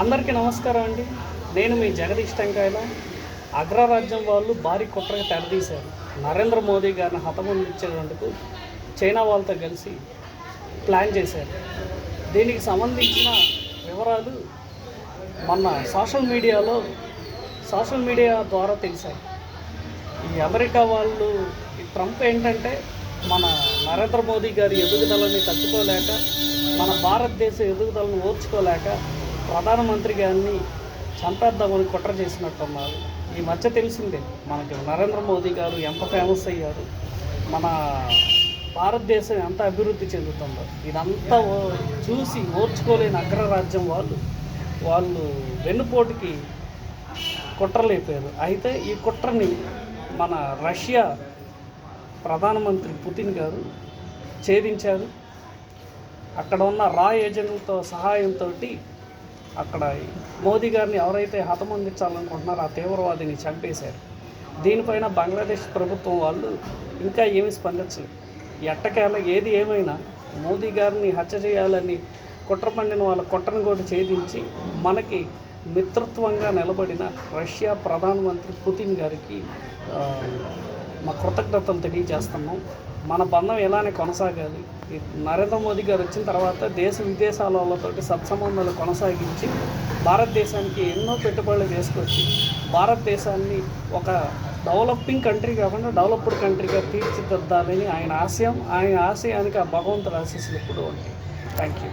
అందరికీ నమస్కారం అండి. నేను మీ జగదీష్ టెంకాయల. అగ్రరాజ్యం వాళ్ళు భారీ కుట్రగా తెరదీశారు. నరేంద్ర మోదీ గారిని హతమొందించేందుకు చైనా వాళ్ళతో కలిసి ప్లాన్ చేశారు. దీనికి సంబంధించిన వివరాలు మొన్న సోషల్ మీడియాలో సోషల్ మీడియా ద్వారా తెలిసాయి. ఈ అమెరికా వాళ్ళు ఈ ట్రంప్ ఏంటంటే మన నరేంద్ర మోదీ గారి ఎదుగుదలని తట్టుకోలేక మన భారతదేశ ఎదుగుదలను ఓర్చుకోలేక ప్రధానమంత్రి గారిని చంపేద్దామని కుట్ర చేసినట్టున్నారు. ఈ మధ్య తెలిసిందే మనకి నరేంద్ర మోదీ గారు ఎంత ఫేమస్ అయ్యారు మన భారతదేశం ఎంత అభివృద్ధి చెందుతుందో. ఇదంతా ఓ- చూసి ఓర్చుకోలేని అగ్రరాజ్యం వాళ్ళు వాళ్ళు వెన్నుపోటుకి కుట్రలేపారు. అయితే ఈ కుట్రని మన రష్యా ప్రధానమంత్రి పుతిన్ గారు ఛేదించారు. అక్కడ ఉన్న రా ఏజెంట్లతో సహాయంతో అక్కడ మోదీ గారిని ఎవరైతే హతమందించాలనుకుంటున్నారో ఆ తీవ్రవాదిని చంపేశారు. దీనిపైన బంగ్లాదేశ్ ప్రభుత్వం వాళ్ళు ఇంకా ఏమి స్పందించలేదు. ఎట్టకేళ ఏది ఏమైనా మోదీ గారిని హత్య చేయాలని కుట్ర పండిన వాళ్ళ కుట్రను కూడా ఛేదించి మనకి మిత్రత్వంగా నిలబడిన రష్యా ప్రధానమంత్రి పుతిన్ గారికి మా కృతజ్ఞతలు తెలియజేస్తున్నాం మన బంధం ఎలానే కొనసాగాలి. నరేంద్ర మోదీ గారు వచ్చిన తర్వాత దేశ విదేశాల వాళ్ళతోటి సత్సంబంధాలు కొనసాగించి భారతదేశానికి ఎన్నో పెట్టుబడులు తీసుకొచ్చి భారతదేశాన్ని ఒక డెవలపింగ్ కంట్రీ కాకుండా డెవలప్డ్ కంట్రీగా తీర్చిదిద్దాలని ఆయన ఆశయం ఆయన ఆశయానికి ఆ భగవంతుడు ఆశీస్సులు ఎప్పుడూ ఉంటాయి థ్యాంక్ యూ.